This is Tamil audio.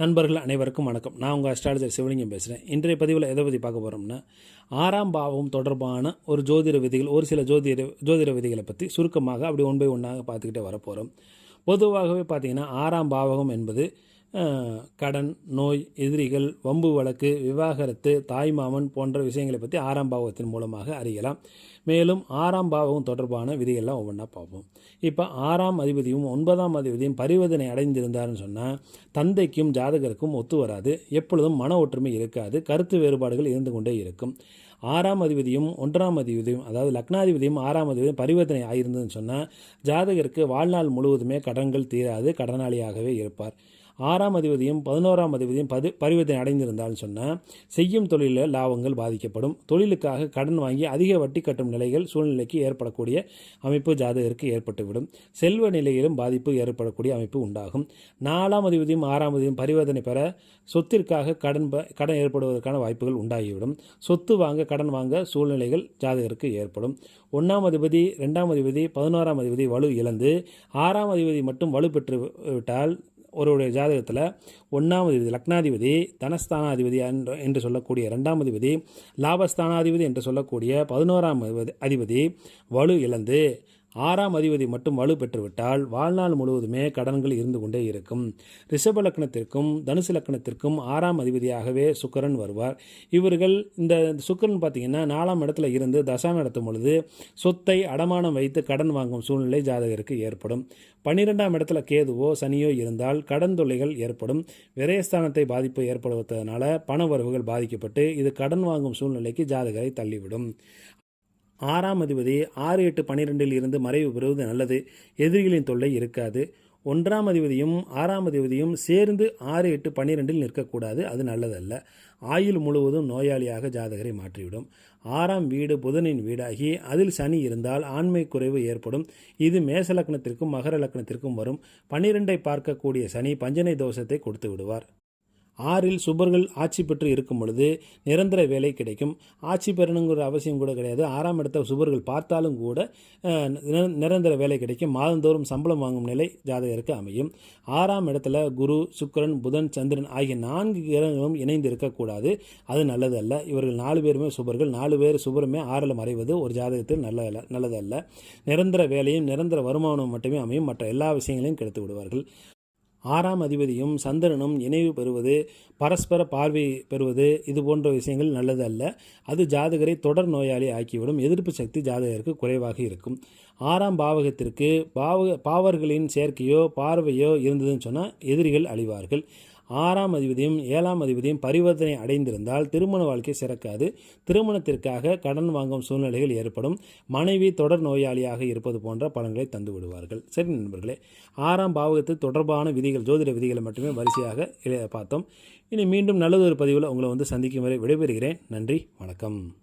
நண்பர்கள் அனைவருக்கும் வணக்கம். நான் உங்கள் அஸ்ட்ராலஜர் சிவலிங்கம் பேசுகிறேன் இன்றைய பதிவில் எதை பற்றி பார்க்க போகிறோம்னா ஆறாம் பாவம் தொடர்பான ஒரு ஜோதிட விதிகள் ஒரு சில ஜோதிட ஜோதிட விதிகளை பற்றி சுருக்கமாக அப்படி ஒன் பை ஒன்றாக பார்த்துக்கிட்டே வரப்போகிறோம் பொதுவாகவே பார்த்தீங்கன்னா ஆறாம் பாவகம் என்பது கடன் நோய் எதிரிகள் வம்பு வழக்கு விவாகரத்து தாய்மாமன் போன்ற விஷயங்களை பற்றி ஆறாம் பாவத்தின் மூலமாக அறியலாம். மேலும் ஆறாம் பாவகம் தொடர்பான விதிகள்லாம் ஒவ்வொன்றா பார்ப்போம். இப்போ ஆறாம் அதிபதியும் ஒன்பதாம் அதிபதியும் பரிவர்த்தனை அடைந்திருந்தாருன்னு சொன்னால் தந்தைக்கும் ஜாதகருக்கும் ஒத்து வராது. எப்பொழுதும் மன ஒற்றுமை இருக்காது. கருத்து வேறுபாடுகள் இருந்து கொண்டே இருக்கும். ஆறாம் அதிபதியும் ஒன்றாம் அதிபதியும் அதாவது லக்னாதிபதியும் ஆறாம் அதிபதியும் பரிவர்த்தனை ஆயிருந்ததுன்னு சொன்னால் ஜாதகருக்கு வாழ்நாள் முழுவதுமே கடன்கள் தீராது. கடனாளியாகவே இருப்பார். ஆறாம் அதிபதியும் பதினோராம் அதிபதியும் பது பரிவர்த்தனை அடைந்திருந்தால் சொன்னால் செய்யும் தொழிலில் லாபங்கள் பாதிக்கப்படும். தொழிலுக்காக கடன் வாங்கி அதிக வட்டி கட்டும் நிலைகள் சூழ்நிலைக்கு ஏற்படக்கூடிய அமைப்பு ஜாதகருக்கு ஏற்பட்டுவிடும். செல்வ நிலையிலும் பாதிப்பு ஏற்படக்கூடிய அமைப்பு உண்டாகும். நாலாம் அதிபதியும் ஆறாம் அதிபதியும் பரிவர்த்தனை பெற சொத்திற்காக கடன் ப- கடன் ஏற்படுவதற்கான வாய்ப்புகள் உண்டாகிவிடும். சொத்து வாங்க கடன் வாங்க சூழ்நிலைகள் ஜாதகருக்கு ஏற்படும். ஒன்றாம் அதிபதி ரெண்டாம் அதிபதி பதினோராம் அதிபதி வலு இழந்து ஆறாம் அதிபதி மட்டும் வலு பெற்று விட்டால் ஒருவருடைய ஜாதகத்தில் ஒன்றாம் அதிபதி லக்னாதிபதி தனஸ்தானாதிபதி என்று- என்று சொல்லக்கூடிய ரெண்டாம் அதிபதி லாபஸ்தானாதிபதி என்று சொல்லக்கூடிய பதினோராம் அதிபதி- அதிபதி வலு இழந்து ஆறாம் அதிபதி மட்டும் வலு பெற்றுவிட்டால் வாழ்நாள் முழுவதுமே கடன்கள் இருந்து கொண்டே இருக்கும். ரிஷப லக்னத்திற்கும் தனுசு லக்னத்திற்கும் ஆறாம் அதிபதியாகவே சுக்கரன் வருவார். இவர்கள் இந்த சுக்கரன் பார்த்தீங்கன்னா நாலாம் இடத்துல இருந்து தசாம் நடத்தும் பொழுது சொத்தை அடமானம் வைத்து கடன் வாங்கும் சூழ்நிலை ஜாதகருக்கு ஏற்படும். பன்னிரெண்டாம் இடத்துல கேதுவோ சனியோ இருந்தால் கடன் தொல்லைகள் ஏற்படும். விரயஸ்தானத்தை பாதிப்பு ஏற்படுவதனால பண வரவுகள் பாதிக்கப்பட்டு இது கடன் வாங்கும் சூழ்நிலைக்கு ஜாதகரை தள்ளிவிடும். ஆறாம் அதிபதி ஆறு எட்டு பன்னிரெண்டில் இருந்து மறைவு பெறுவது நல்லது. எதிரிகளின் தொல்லை இருக்காது. ஒன்றாம் அதிபதியும் ஆறாம் அதிபதியும் சேர்ந்து ஆறு எட்டு பன்னிரெண்டில் நிற்கக்கூடாது. அது நல்லதல்ல. ஆயுள் முழுவதும் நோயாளியாக ஜாதகரை மாற்றிவிடும். ஆறாம் வீடு புதனின் வீடாகி அதில் சனி இருந்தால் ஆண்மை குறைவு ஏற்படும். இது மேச லக்னத்திற்கும் மகர லக்னத்திற்கும் வரும். பன்னிரெண்டை பார்க்கக்கூடிய சனி பஞ்சனை தோஷத்தை கொடுத்து விடுவார். ஆறில் சுபர்கள் ஆட்சி பெற்று இருக்கும் பொழுது நிரந்தர வேலை கிடைக்கும். ஆட்சி பெறணுங்கிற அவசியம் கூட கிடையாது. ஆறாம் இடத்த சுபர்கள் பார்த்தாலும் கூட நிரந்தர வேலை கிடைக்கும். மாதந்தோறும் சம்பளம் வாங்கும் நிலை ஜாதகருக்கு அமையும். ஆறாம் இடத்துல குரு சுக்கரன் புதன் சந்திரன் ஆகிய நான்கு கிரகங்களும் இணைந்து இருக்கக்கூடாது. அது நல்லது அல்ல இவர்கள் நாலு பேருமே சுபர்கள். நாலு பேர் சுபருமே ஆறில் மறைவது ஒரு ஜாதகத்தில் நல்ல நல்லதல்ல. நிரந்தர வேலையும் நிரந்தர வருமானம் மட்டுமே அமையும். மற்ற எல்லா விஷயங்களையும் கெடுத்து விடுவார்கள். ஆறாம் அதிபதியும் சந்திரனும் இணைவு பெறுவது பரஸ்பர பார்வை பெறுவது இது போன்ற விஷயங்கள் நல்லது அல்ல அது ஜாதகரை தொடர் நோயாளி ஆக்கிவிடும். எதிர்ப்பு சக்தி ஜாதகருக்கு குறைவாக இருக்கும். ஆறாம் பாவகத்திற்கு பாவ பாவர்களின் சேர்க்கையோ பார்வையோ இருந்ததுன்னு சொன்னால் எதிரிகள் அழிவார்கள். ஆறாம் அதிபதியும் ஏழாம் அதிபதியும் பரிவர்த்தனை அடைந்திருந்தால் திருமண வாழ்க்கை சிறக்காது. திருமணத்திற்காக கடன் வாங்கும் சூழ்நிலைகள் ஏற்படும். மனைவி தொடர் நோயாளியாக இருப்பது போன்ற பலன்களை தந்து விடுவார்கள். சரி நண்பர்களே ஆறாம் பாவகத்தில் தொடர்பான விதிகள் ஜோதிட விதிகளை மட்டுமே வரிசையாக பார்த்தோம். இனி மீண்டும் நல்லதொரு பதிவில் உங்களை வந்து சந்திக்கும் வரை விடைபெறுகிறேன். நன்றி வணக்கம்.